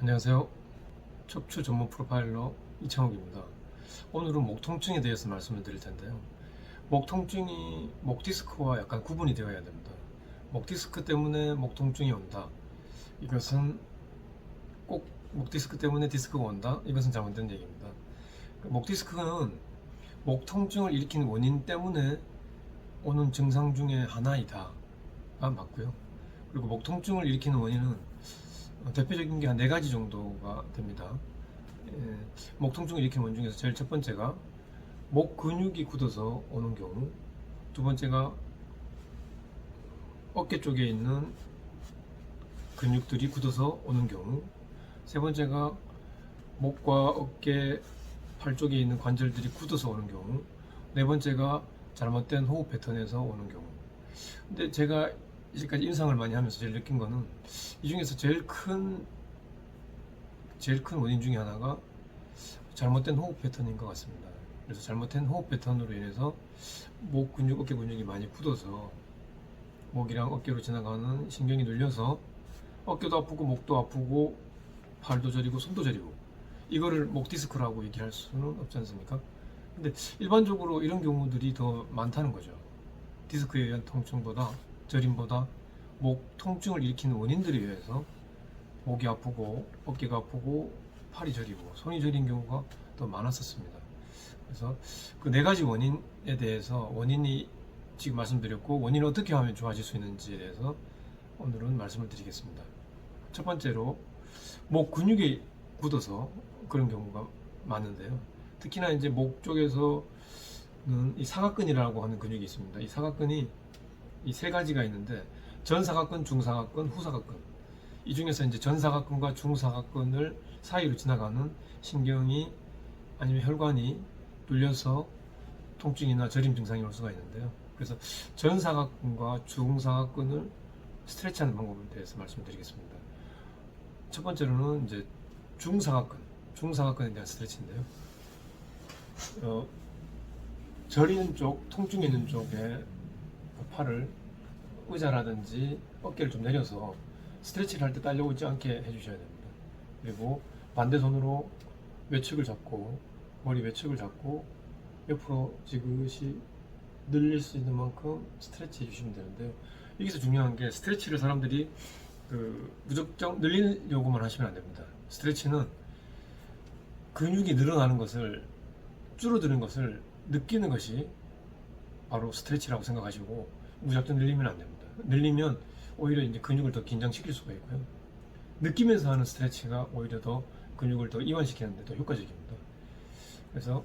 안녕하세요. 척추 전문 프로파일러 이창욱입니다. 오늘은 목 통증에 대해서 말씀을 드릴 텐데요. 목 통증이 목 디스크와 약간 구분이 되어야 됩니다. 목 디스크 때문에 목 통증이 온다. 이것은 꼭 목 디스크 때문에 디스크가 온다. 이것은 잘못된 얘기입니다. 목 디스크는 목 통증을 일으키는 원인 때문에 오는 증상 중에 하나이다가 맞고요. 그리고 목 통증을 일으키는 원인은 어, 대표적인 게 한 네 가지 정도가 됩니다. 예, 목 통증을 일으키는 원인 중에서 제일 첫 번째가 목 근육이 굳어서 오는 경우, 두 번째가 어깨 쪽에 있는 근육들이 굳어서 오는 경우, 세 번째가 목과 어깨, 팔 쪽에 있는 관절들이 굳어서 오는 경우, 네 번째가 잘못된 호흡 패턴에서 오는 경우. 근데 제가 이제까지 임상을 많이 하면서 제일 느낀 거는 이 중에서 제일 큰 제일 큰 원인 중에 하나가 잘못된 호흡 패턴인 것 같습니다. 그래서 잘못된 호흡 패턴으로 인해서 목 근육, 어깨 근육이 많이 굳어서 목이랑 어깨로 지나가는 신경이 눌려서 어깨도 아프고 목도 아프고 팔도 저리고 손도 저리고 이거를 목 디스크라고 얘기할 수는 없지 않습니까? 근데 일반적으로 이런 경우들이 더 많다는 거죠. 디스크에 의한 통증보다 저림보다 목 통증을 일으키는 원인들에 의해서 목이 아프고 어깨가 아프고 팔이 저리고 손이 저린 경우가 더 많았었습니다. 그래서 그 네 가지 원인에 대해서 원인이 지금 말씀드렸고 원인을 어떻게 하면 좋아질 수 있는지에 대해서 오늘은 말씀을 드리겠습니다. 첫 번째로 목 근육이 굳어서 그런 경우가 많은데요. 특히나 이제 목 쪽에서는 이 사각근이라고 하는 근육이 있습니다. 이 사각근이 이 세 가지가 있는데 전사각근, 중사각근, 후사각근. 이 중에서 이제 전사각근과 중사각근을 사이로 지나가는 신경이 아니면 혈관이 눌려서 통증이나 저림 증상이 올 수가 있는데요. 그래서 전사각근과 중사각근을 스트레치하는 방법에 대해서 말씀드리겠습니다. 첫 번째로는 이제 중사각근, 중사각근에 대한 스트레치인데요. 어, 저리는 쪽, 통증이 있는 쪽에 그 팔을 의자라든지 어깨를 좀 내려서 스트레치를 할때 딸려오지 않게 해주셔야 됩니다. 그리고 반대 손으로 외측을 잡고 머리 외측을 잡고 옆으로 지그시 늘릴 수 있는 만큼 스트레치 해주시면 되는데요. 여기서 중요한 게 스트레치를 사람들이 그 무작정 늘리려고만 하시면 안 됩니다. 스트레치는 근육이 늘어나는 것을 줄어드는 것을 느끼는 것이 바로 스트레치라고 생각하시고 무작정 늘리면 안 됩니다. 늘리면 오히려 이제 근육을 더 긴장시킬 수가 있고요. 느끼면서 하는 스트레치가 오히려 더 근육을 더 이완시키는데 더 효과적입니다. 그래서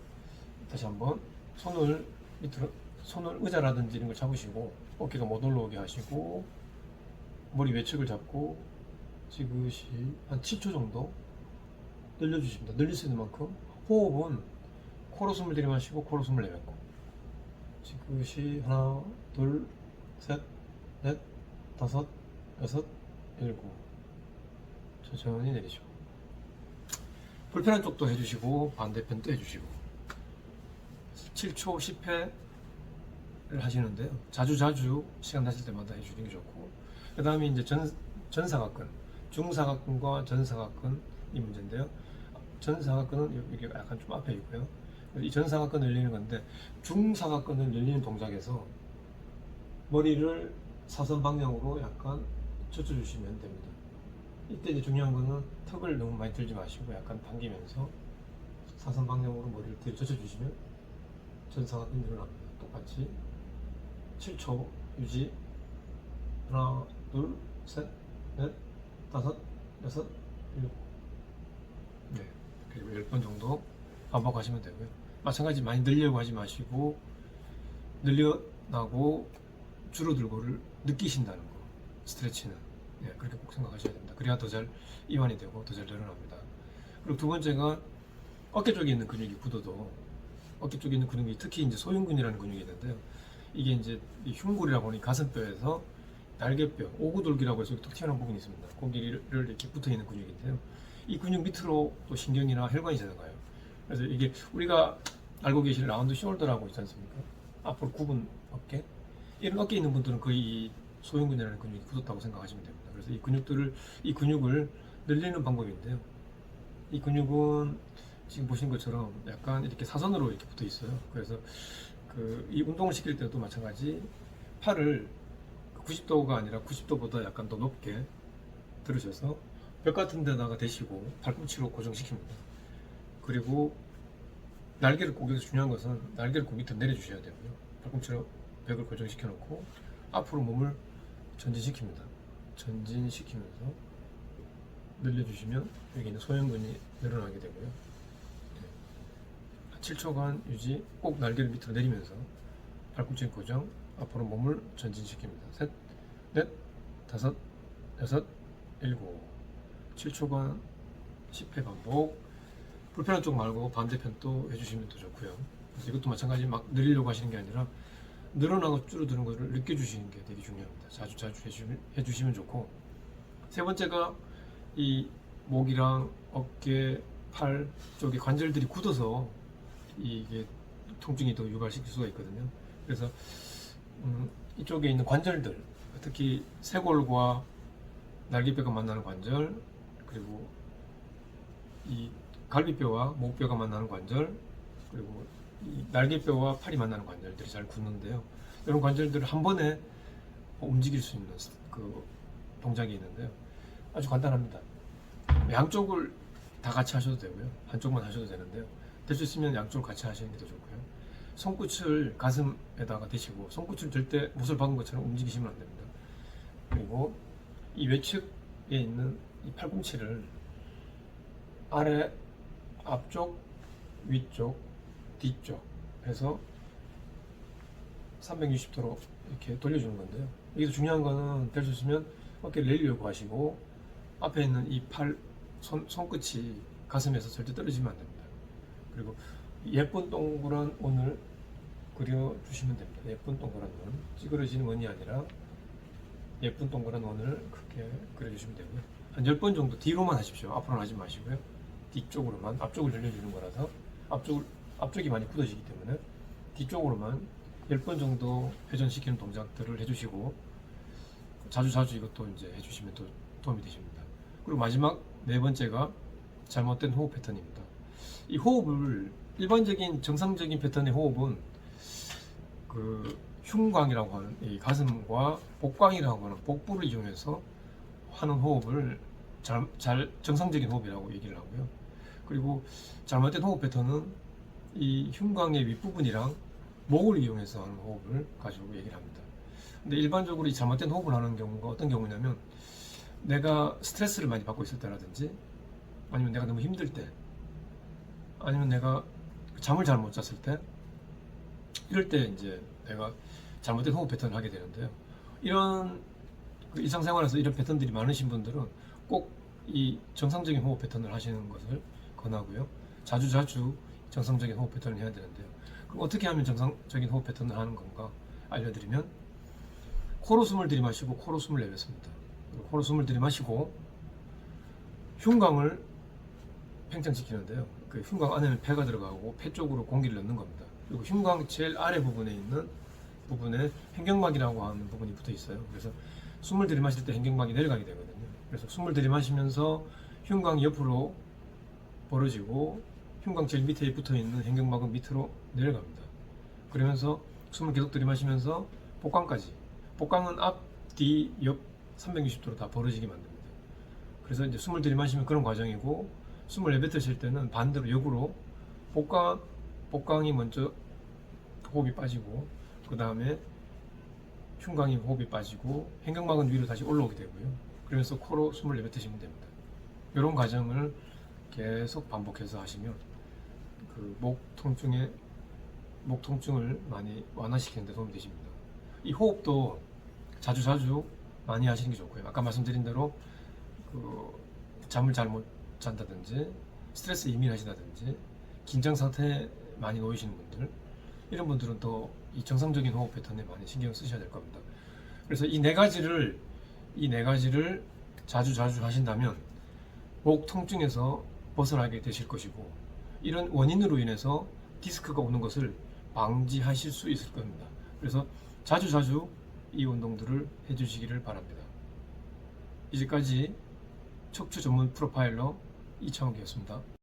다시 한번 손을 밑으로 손을 의자라든지 이런 걸 잡으시고 어깨가 못 올라오게 하시고 머리 외측을 잡고 지그시 한 7초 정도 늘려주십니다. 늘릴 수 있는 만큼 호흡은 코로 숨을 들이마시고 코로 숨을 내뱉고 지그시 하나 둘 셋 넷 다섯 여섯 일곱 천천히 내리시고 불편한 쪽도 해주시고 반대편도 해주시고 7초 10회를 하시는데요. 자주 자주 시간 나실 때마다 해주는 게 좋고 그 다음에 이제 전, 전사각근 중사각근과 전사각근이 문제인데요. 전사각근은 여기 약간 좀 앞에 있고요. 이 전사각근을 늘리는 건데 중사각근을 늘리는 동작에서 머리를 사선 방향으로 약간 젖혀주시면 됩니다. 이때 이제 중요한 거는 턱을 너무 많이 들지 마시고 약간 당기면서 사선 방향으로 머리를 뒤로 젖혀주시면 전사각근이 늘어납니다. 똑같이 7초 유지 하나 둘셋넷 다섯 여섯 일곱 네 그리고 10번 정도 반복하시면 되고요. 마찬가지 많이 늘려고 하지 마시고 늘려나고 줄어들고를 느끼신다는 거 스트레치는 예, 그렇게 꼭 생각하셔야 됩니다. 그래야 더 잘 이완이 되고 더 잘 늘어납니다. 그리고 두 번째가 어깨 쪽에 있는 근육이 굳어도 어깨 쪽에 있는 근육이 특히 이제 소흉근이라는 근육이 있는데요. 이게 이제 이 흉골이라고 하는 이 가슴뼈에서 날개뼈, 오구돌기라고 해서 톡 튀어나온 부분이 있습니다. 거기를 이렇게 붙어 있는 근육인데요. 이 근육 밑으로 또 신경이나 혈관이 지나가요. 그래서 이게 우리가 알고 계실 라운드 숄더라고 있지 않습니까? 앞으로 굽은 어깨. 이런 어깨에 있는 분들은 거의 이 소흉근이라는 근육이 굳었다고 생각하시면 됩니다. 그래서 이 근육들을 이 근육을 늘리는 방법인데요. 이 근육은 지금 보신 것처럼 약간 이렇게 사선으로 이렇게 붙어 있어요. 그래서 그 이 운동을 시킬 때도 마찬가지 팔을 90도가 아니라 90도보다 약간 더 높게 들으셔서 벽 같은 데다가 대시고 발꿈치로 고정시킵니다. 그리고 날개를 꼭 여기서 중요한 것은 날개를 꼭 밑으로 내려주셔야 되고요. 발꿈치로 벽을 고정시켜 놓고 앞으로 몸을 전진시킵니다. 전진시키면서 늘려주시면 여기 있는 소형근이 늘어나게 되고요. 7초간 유지 꼭 날개를 밑으로 내리면서 발꿈치 고정 앞으로 몸을 전진시킵니다. 셋, 넷, 다섯, 여섯, 일곱 7초간 10회 반복 불편한 쪽 말고 반대편도 해주시면 더 좋고요. 그래서 이것도 마찬가지 막 늘리려고 하시는 게 아니라 늘어나고 줄어드는 것을 느껴주시는 게 되게 중요합니다. 자주 자주 해주시면, 해주시면 좋고 세 번째가 이 목이랑 어깨, 팔 쪽에 관절들이 굳어서 이게 통증이 더 유발시킬 수가 있거든요. 그래서 음, 이쪽에 있는 관절들, 특히 쇄골과 날개뼈가 만나는 관절, 그리고 이 갈비뼈와 목뼈가 만나는 관절, 그리고 이 날개뼈와 팔이 만나는 관절들이 잘 굳는데요. 이런 관절들을 한 번에 움직일 수 있는 그 동작이 있는데요. 아주 간단합니다. 양쪽을 다 같이 하셔도 되고요. 한쪽만 하셔도 되는데요. 될 수 있으면 양쪽을 같이 하시는 게 더 좋고요. 손끝을 가슴에다가 대시고 손끝을 절대 못을 박은 것처럼 움직이시면 안 됩니다. 그리고 이 외측에 있는 이 팔꿈치를 아래 앞쪽 위쪽 뒤쪽 해서 360도로 이렇게 돌려주는 건데요. 여기서 중요한 거는 될 수 있으면 어깨를 내리려고 하시고 앞에 있는 이 팔 손, 손끝이 가슴에서 절대 떨어지면 안 됩니다. 그리고 예쁜 동그란 원을 그려주시면 됩니다. 예쁜 동그란 원. 찌그러지는 원이 아니라 예쁜 동그란 원을 크게 그려주시면 되고요. 한 10번 정도 뒤로만 하십시오. 앞으로는 하지 마시고요. 뒤쪽으로만, 앞쪽을 늘려주는 거라서 앞쪽을, 앞쪽이 많이 굳어지기 때문에 뒤쪽으로만 10번 정도 회전시키는 동작들을 해주시고 자주 자주 이것도 이제 해주시면 또 도움이 되십니다. 그리고 마지막 네 번째가 잘못된 호흡 패턴입니다. 이 호흡을 일반적인 정상적인 패턴의 호흡은 그 흉광이라고 하는 이 가슴과 복광이라고 하는 복부를 이용해서 하는 호흡을 잘, 잘 정상적인 호흡이라고 얘기를 하고요. 그리고 잘못된 호흡 패턴은 이 흉광의 윗부분이랑 목을 이용해서 하는 호흡을 가지고 얘기를 합니다. 근데 일반적으로 이 잘못된 호흡을 하는 경우가 어떤 경우냐면 내가 스트레스를 많이 받고 있을 때라든지 아니면 내가 너무 힘들 때 아니면 내가 잠을 잘 못 잤을 때 이럴 때 이제 내가 잘못된 호흡 패턴을 하게 되는데요. 이런 그 일상생활에서 이런 패턴들이 많으신 분들은 꼭 이 정상적인 호흡 패턴을 하시는 것을 권하고요. 자주 자주 정상적인 호흡 패턴을 해야 되는데요. 그럼 어떻게 하면 정상적인 호흡 패턴을 하는 건가 알려드리면 코로 숨을 들이마시고 코로 숨을 내뱉습니다. 코로 숨을 들이마시고 흉광을 팽창시키는데요. 그 흉광 안에는 폐가 들어가고 폐 쪽으로 공기를 넣는 겁니다. 그리고 흉광 제일 아래 부분에 있는 부분에 횡격막이라고 하는 부분이 붙어 있어요. 그래서 숨을 들이마실 때 횡격막이 내려가게 되거든요. 그래서 숨을 들이마시면서 흉광이 옆으로 벌어지고 흉광 제일 밑에 붙어 있는 횡격막은 밑으로 내려갑니다. 그러면서 숨을 계속 들이마시면서 복강까지. 복강은 앞, 뒤, 옆 360도로 다 벌어지게 만듭니다. 그래서 이제 숨을 들이마시면 그런 과정이고 숨을 내뱉으실 때는 반대로 역으로 복강, 복강이 먼저 호흡이 빠지고 그 다음에 흉광이 호흡이 빠지고 횡격막은 위로 다시 올라오게 되고요. 그러면서 코로 숨을 내뱉으시면 됩니다. 이런 과정을 계속 반복해서 하시면 그 목 통증에 목 통증을 많이 완화시키는 데 도움이 되십니다. 이 호흡도 자주 자주 많이 하시는 게 좋고요. 아까 말씀드린 대로 그 잠을 잘 못 잔다든지 스트레스 예민하시다든지 긴장 상태에 많이 놓이시는 분들 이런 분들은 더이 정상적인 호흡 패턴에 많이 신경 쓰셔야 될 겁니다. 그래서 이 네 가지를 이 네 가지를 자주 자주 하신다면 목 통증에서 벗어나게 되실 것이고 이런 원인으로 인해서 디스크가 오는 것을 방지하실 수 있을 겁니다. 그래서 자주 자주 이 운동들을 해주시기를 바랍니다. 이제까지 척추 전문 프로파일러 이창욱이었습니다.